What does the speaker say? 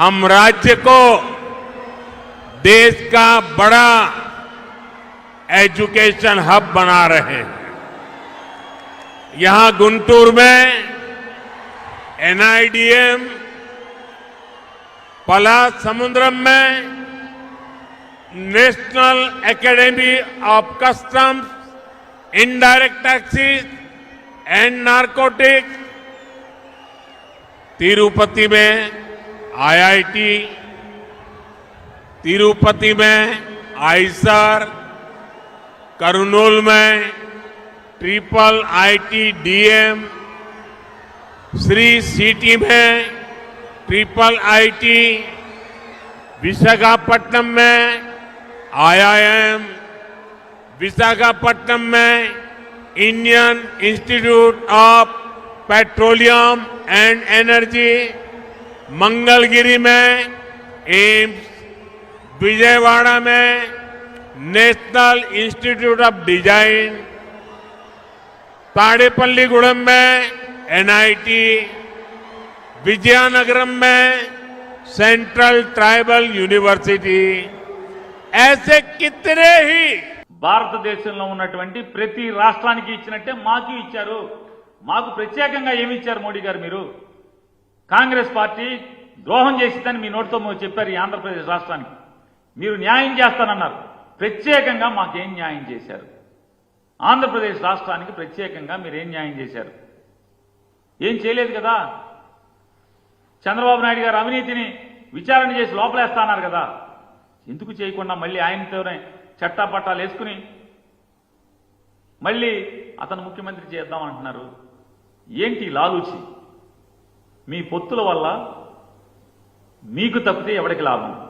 हम राज्य को देश का बड़ा एजुकेशन हब बना रहे हैं। यहाँ गुंटूर में एनआईडीएम पला समुद्रम में national academy of customs, indirect taxes and narcotics, Tirupati में आईआईटी तिरुपति में आईसर करनूल में, triple IT DM Sri City में, ट्रिपल आईटी विशाखापट्टनम में, आईआईएम विशाखापट्टनम में, Indian institute of petroleum and energy Mangalagiri में एम्स विजयवाड़ा में National Institute of Design Tadepalligudem में NIT Vizianagaram में सेंट्रल ट्राइबल यूनिवर्सिटी ऐसे कितने ही భారతదేశంలో ఉన్నటువంటి ప్రతి రాష్ట్రానికి ఇచ్చినట్టే మాకు ఇచ్చారు మాకు ప్రత్యేకంగా ఏమి ఇచ్చారు మోడీ గారు మీరు కాంగ్రెస్ పార్టీ ద్రోహం చేసిందని మీ నోటితో చెప్పారు ఈ ఆంధ్రప్రదేశ్ రాష్ట్రానికి. మీరు న్యాయం చేస్తానన్నారు. ప్రత్యేకంగా మాకేం న్యాయం చేశారు? ఆంధ్రప్రదేశ్ రాష్ట్రానికి ప్రత్యేకంగా మీరేం న్యాయం చేశారు? ఏం చేయలేదు కదా? చంద్రబాబు నాయుడు గారు అవినీతిని విచారణ చేసి లోపలేస్తాన్నారు కదా? ఎందుకు చేయకుండా మళ్ళీ ఆయనతోనే చట్టాపట్టాలు వేసుకుని మళ్ళీ అతను ముఖ్యమంత్రి చేద్దామంటున్నారు ఏంటి లాలూచి? మీ పొత్తుల వల్ల మీకు తప్పితే ఎవరికి లాభం?